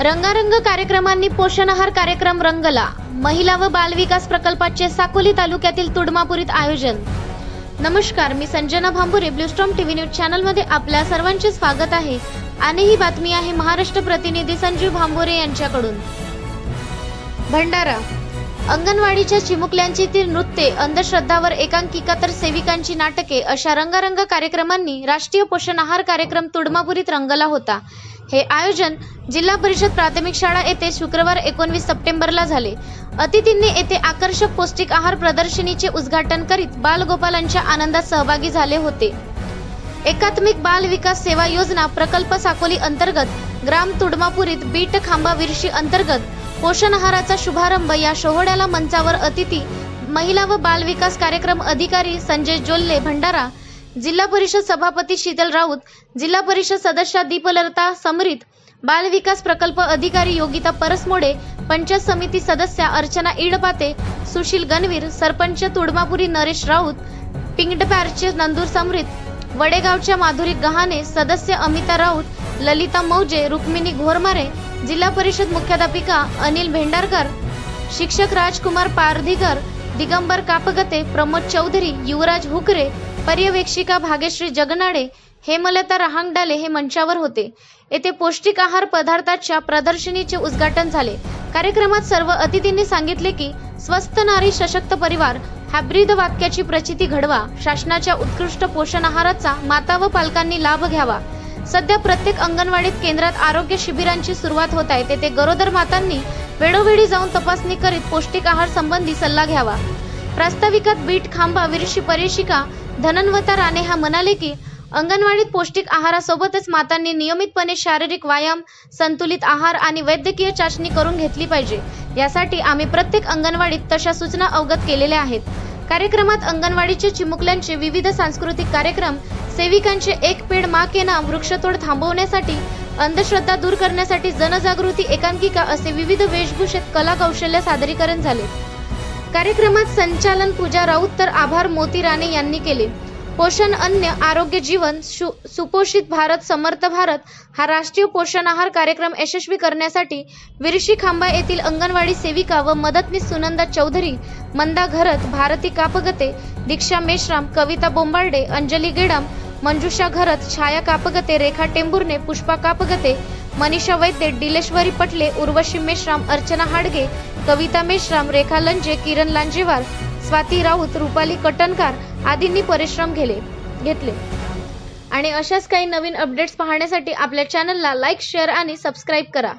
रंगारंग कार्यक्रमांनी पोषण आहार कार्यक्रम रंगला. महिला व बालविकास प्रकल्पाचे साकोली तालुक्यातील तुडमापुरीत आयोजन. नमस्कार मी Sanjana Bhambure Bluestorm TV news चॅनलमध्ये आपल्या सर्वांचे स्वागत आहे. आणि ही बातमी आहे महाराष्ट्र प्रतिनिधी संजीव भांबुरे यांच्याकडून. भंडारा. अंगणवाडीच्या चिमुकल्यांची ती नृत्ये अंधश्रद्धावर एकांकिका तर सेविकांची नाटके अशा रंगारंग कार्यक्रमांनी राष्ट्रीय पोषण आहार कार्यक्रम तुडमापुरीत रंगला होता. हे आयोजन जिल्हा परिषद प्राथमिक शाळा येथे शुक्रवार एकोणवीस सप्टेंबरला झाले. अतिथींनी येथे आकर्षक पौष्टिक आहार प्रदर्शनीचे उद्घाटन करीत बालगोपालांच्या आनंदात सहभागी झाले होते. एकात्मिक बाल विकास सेवा योजना प्रकल्प साकोली अंतर्गत ग्राम तुडमापुरीत बीट खांबा विरशी अंतर्गत पोषण आहाराचा शुभारंभ या सोहळ्याला मंचावर अतिथी महिला व बाल विकास कार्यक्रम अधिकारी संजय जोल्ले भंडारा जिल्हा परिषद सभापती शीतल राऊत जिल्हा परिषद सदस्या दीपलता समरीत बाल विकास प्रकल्प अधिकारी योगिता परसमोडे पंचायत समिती सदस्या अर्चना इडपाते सुशील गणवीर सरपंच तुडमापुरी नरेश राऊत पिंगडपॅरचे नंदूर समृत वडेगावच्या माधुरी गहाणे सदस्य अमिता राऊत ललिता मौजे रुक्मिणी घोरमारे जिल्हा परिषद मुख्याध्यापिका अनिल भेंडारकर शिक्षक राजकुमार पारधीकर दिगंबर कापगते प्रमोद चौधरी युवराज हुकरे पर्यवेक्षिका भाग्यश्री जगनाडे हेमलता रहांगडाले हे मंचावर होते. येथे पौष्टिक आहार पदार्थाच्या प्रदर्शनीचे उद्घाटन झाले. कार्यक्रमात सर्व अतिथींनी सांगितले की स्वस्त नारी सशक्त परिवार हॅब्रिद वाक्याची प्रचिती घडवा शासनाच्या उत्कृष्ट पोषण आहाराचा माता व पालकांनी लाभ घ्यावा. सध्या प्रत्येक अंगणवाडीत केंद्रात आरोग्य शिबिरांची सुरुवात होत आहे. तेथे गरोदर मातांनी वेळोवेळी जाऊन तपासणी करीत पौष्टिक आहार संबंधी सल्ला घ्यावा. प्रास्ताविकात बीट खांबा विरशी परिशिका धनन्वता राणे हा म्हणाले की अंगणवाडीत पौष्टिक आहारासोबतच मातांनी नियमितपणे शारीरिक व्यायाम संतुलित आहार आणि वैद्यकीय चाचणी करून घेतली पाहिजे. यासाठी आम्ही प्रत्येक अंगणवाडीत तशा सूचना अवगत केलेल्या आहेत. कार्यक्रमात अंगणवाडीचे चिमुकल्यांचे विविध सांस्कृतिक कार्यक्रम सेविकांचे एक पेड मा के नाम वृक्षतोड थांबवण्यासाठी अंधश्रद्धा दूर करण्यासाठी जनजागृती एकांकिका असे विविध वेशभूषेत कला कौशल्य सादरीकरण झाले. कार्यक्रमात संचालन पूजा राऊत तर आभार मोती राणे यांनी केले. पोषण अन्न आरोग्य जीवन सु सुपोषित भारत समर्थ भारत हा राष्ट्रीय पोषण आहार कार्यक्रम यशस्वी करण्यासाठी विरशी खांबा येथील अंगणवाडी सेविका व मदतनीस सुनंदा चौधरी मंदा घरत भारती कापगते दीक्षा मेश्राम कविता बोंबार्डे अंजली गेडम मंजुषा घरत छाया कापगते रेखा टेंभुर्णे पुष्पा कापगते मनीषा वैद्य डिलेश्वरी पटले उर्वशी मेश्राम अर्चना हाडगे कविता मेश्राम रेखा लंजे किरण लांजेवार स्वाती राऊत रुपाली कटनकार आदींनी परिश्रम घेले घेतले. आणि अशाच काही नवीन अपडेट्स पाहण्यासाठी आपल्या चॅनलला लाईक शेअर आणि सबस्क्राईब करा.